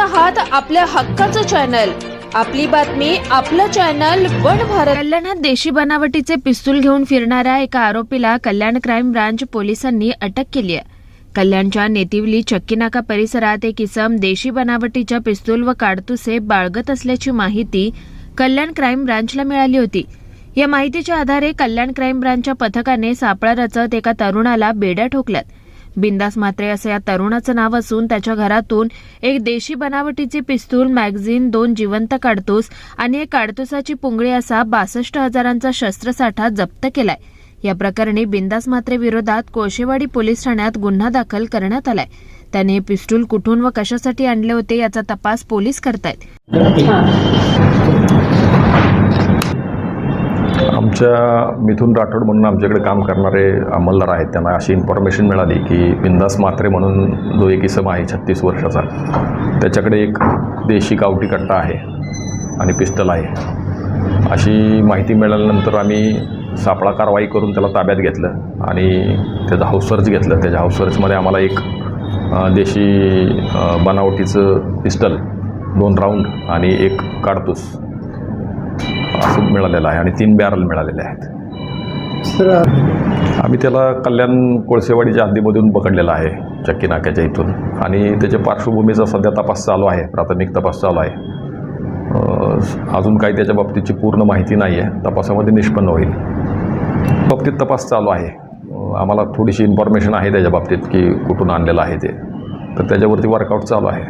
आहात आपल्या हक्काचं चॅनल. आपली बातमी आपलं चॅनल वन भारत. कल्याणात देशी बनावटीचे पिस्तूल घेऊन फिरणाऱ्या एका आरोपीला कल्याण क्राईम ब्रांच पोलिसांनी अटक केली आहे. कल्याणच्या नेतिवली चक्कीनाका परिसरात एक इसम देशी बनावटीच्या पिस्तूल व काडतुसे बाळगत असल्याची माहिती कल्याण क्राईम ब्रांचला मिळाली होती. या माहितीच्या आधारे कल्याण क्राईम ब्रांचच्या पथकाने सापळा रचत एका तरुणाला बेड्या ठोकल्यात. बिंदास मात्रे असं या तरुणाचं नाव असून त्याच्या घरातून एक देशी बनावटीची पिस्तूल मॅगझिन दोन जिवंत काडतूस आणि एक काडतुसाची पुंगळी असा बासष्ट हजारांचा शस्त्रसाठा जप्त केलाय. या प्रकरणी बिंदास म्हात्रे विरोधात कोळशेवाडी पोलीस ठाण्यात गुन्हा दाखल करण्यात आलाय. त्याने पिस्तूल कुठून व कशासाठी आणले होते याचा तपास पोलीस करतायत. आमच्या मिथून राठोड म्हणून आमच्याकडे काम करणारे अंमलदार आहेत. त्यांना अशी इन्फॉर्मेशन मिळाली की बिंदास मात्रे म्हणून जो एक इसम आहे छत्तीस वर्षाचा त्याच्याकडे एक देशी गावठी कट्टा आहे आणि पिस्तल आहे. अशी माहिती मिळाल्यानंतर आम्ही सापळा कारवाई करून त्याला ताब्यात घेतलं आणि त्याचं हाऊस सर्च घेतलं. त्याच्या हाऊस सर्चमध्ये आम्हाला एक देशी बनावटीचं पिस्टल दोन राऊंड आणि एक काडतूस मिळालेलं आहे आणि तीन बॅरल मिळालेले आहेत. सर आम्ही त्याला कल्याण कोळसेवाडीच्या हद्दीमधून पकडलेला आहे चक्की नाक्याच्या इथून. आणि त्याच्या पार्श्वभूमीचा सध्या तपास चालू आहे प्राथमिक तपास चालू आहे. अजून काही त्याच्या बाबतीची पूर्ण माहिती नाही आहे तपासामध्ये निष्पन्न होईल. बाबतीत तपास चालू आहे. आम्हाला थोडीशी इन्फॉर्मेशन आहे त्याच्या बाबतीत की कुठून आणलेलं आहे ते. तर त्याच्यावरती वर्कआउट चालू आहे.